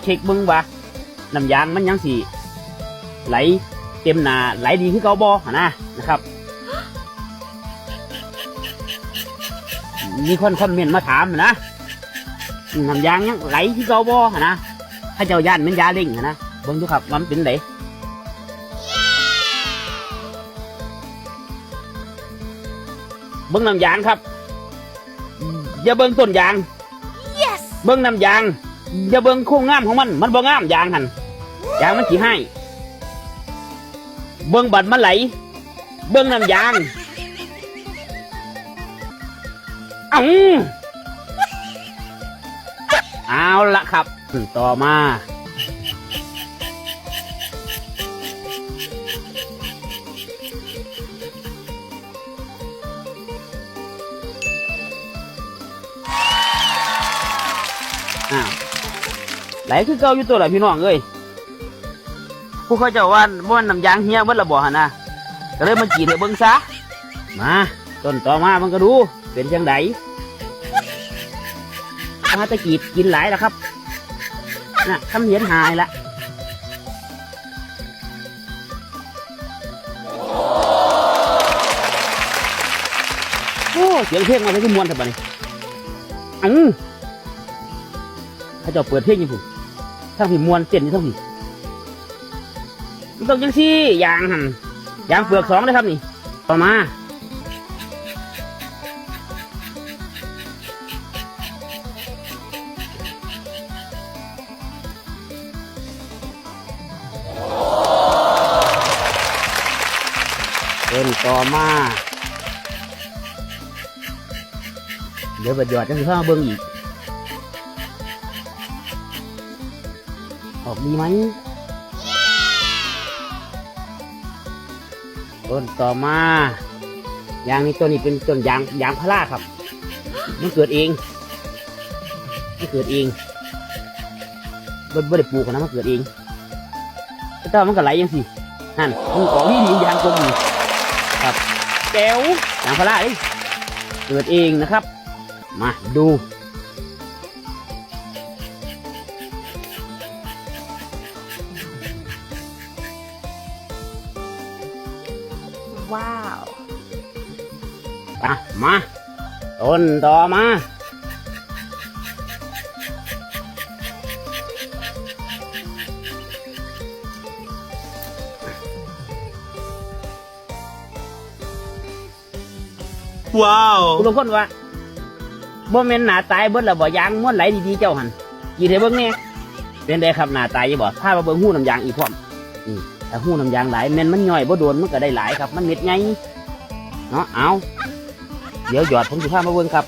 เช็คเบิ่งว่าน้ำยางมันยังสิไหลเต็มหนาไหลดีคือเก่าบ่หั่นนะนะครับ มีคนคอมเมนต์มาถามนะน้ำยางยังไหลคือเก่าบ่หั่นนะถ้าเจ้าย่านมันยาเล่งหั่นนะเบิ่งดูครับว่ามันเป็นไดเบิ่งน้ำยางครับอย่าเบิ่งต้นยาง Yes! เบิ่งน้ำยาง อย่าเบิ่งโค้งงามของมัน มันบ่งามยางหันยางมันขี้ให้เบิ่งบัดมันไหล เบิ่งน้ำยางเอ้าเอาละครับ ต่อมา ไหลคือเก่าอยู่ตัวละพี่น้องเอ้ยผู้เขาเจะว่าว่าน้ำยางเฮียเบิดละบ่หนนะก็เลยมาจีดให้เบิ่งซะมาต้นต่อมามันก็ดู เป็นจังไดมาตะกีดกินหลายแล้วครับน่ะคำเห็นหายละโอ้เสียงเพลงมาใช้ที่มวนแต่บัดนี้อังถ้าเจ้าเปิดเพลงยังผม ทั้งผีมวนเต้นอยู่ทั้งผีมันต้องยังซี่ยางหันยางเปลือกสองเลยครับนี่ ต่อมาเป็นต่อมา เดี๋ยวบัดหยอดจะสิเข้ามาเบิ่งอีก ออกดีไหมต้นต่อมายางนี้ต้นนี้เป็นต้นยางยางพาราครับ มันเกิดเองมันเกิดเองบ่บ่ได้ปลูกนะมันเกิดเองแต่ว่ามันก็ไหลยังสินั่นมันออกนี่ดียางตรงนี้ครับแก้วยางพาราเอ้ยเกิดเองนะครับ มาดู Wow! อะมาต้นต่อมาว้าวคุณลุงคนว่าบ่แม่นหน้าตายเบิดแล้วบ่ยางม้วนไหลดีๆเจ้าหันกี่เทเบิ่งแน่เป็นได้ครับหน้าตายอยู่บ่ถ้ามาเบิ่งหู้น้ำยางอีกพร้อมนี่ ถ้าหู้น้ำยางหลายแม่นมันย่อยบ่โดนมันก็ได้หลายครับ มันเม็ดไงเนาะเอาเดี๋ยวหยอดผมสิพามาเบิ่งครับ